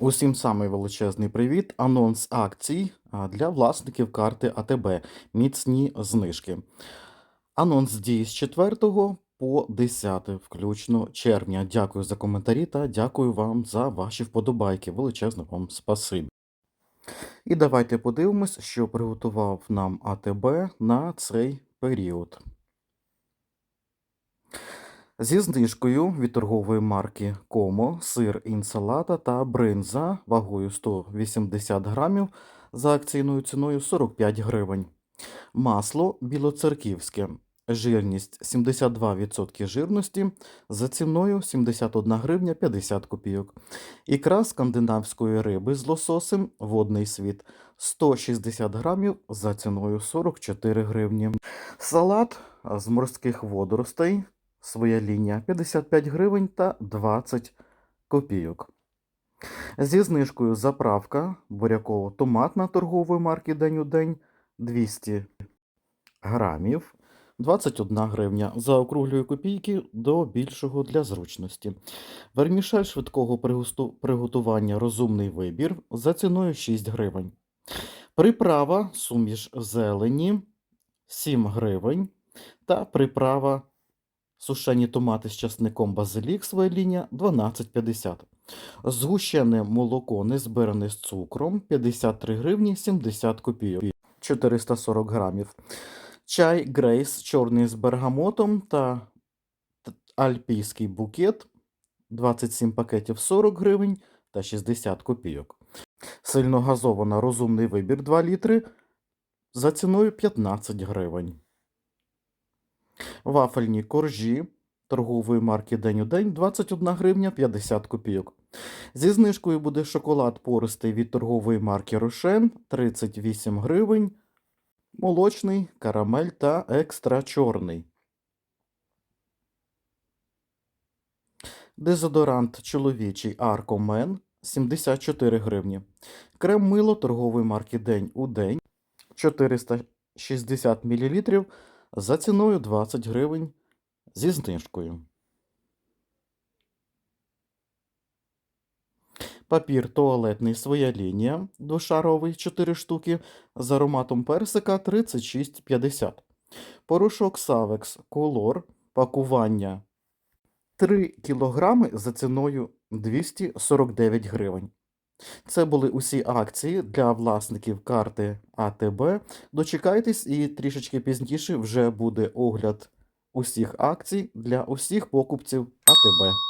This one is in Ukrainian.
Усім самий величезний привіт. Анонс акцій для власників карти АТБ. Міцні знижки. Анонс діє з 4 по 10 включно червня. Дякую за коментарі та дякую вам за ваші вподобайки. Величезне вам спасибі. І давайте подивимось, що приготував нам АТБ на цей період. Зі знижкою від торгової марки Комо, сир інсалата та бринза вагою 180 грамів за акційною ціною 45 гривень. Масло білоцерківське, жирність 72% жирності за ціною 71 гривня 50 копійок. Ікра скандинавської риби з лососем водний світ 160 грамів за ціною 44 гривні. Салат з морських водоростей своя лінія 55 гривень та 20 копійок. Зі знижкою заправка буряково-томатна торгової марки День у день 200 грамів 21 гривня. Заокруглюю копійки до більшого для зручності. Вермішель швидкого приготування розумний вибір за ціною 6 гривень. Приправа суміш зелені 7 гривень та приправа Сушені томати з часником базилік своя лінія 12,50. Згущене молоко незбиране з цукром 53 гривні 70 копійок 440 грамів. Чай Грейс чорний з бергамотом та альпійський букет 27 пакетів 40 гривень та 60 копійок. Сильногазована розумний вибір 2 літри за ціною 15 гривень. Вафельні коржі торгової марки День у день 21 гривня 50 копійок. Зі знижкою буде шоколад пористий від торгової марки Рошен 38 гривень, молочний, карамель та екстра чорний. Дезодорант чоловічий Аркомен 74 гривні. Крем мило торгової марки День у день 460 мл за ціною 20 гривень зі знижкою. Папір туалетний своя лінія двошаровий 4 штуки з ароматом персика 36,50. Порошок Савекс Колор пакування 3 кг за ціною 249 гривень. Це були усі акції для власників карти АТБ. Дочекайтесь, і трішечки пізніше вже буде огляд усіх акцій для усіх покупців АТБ.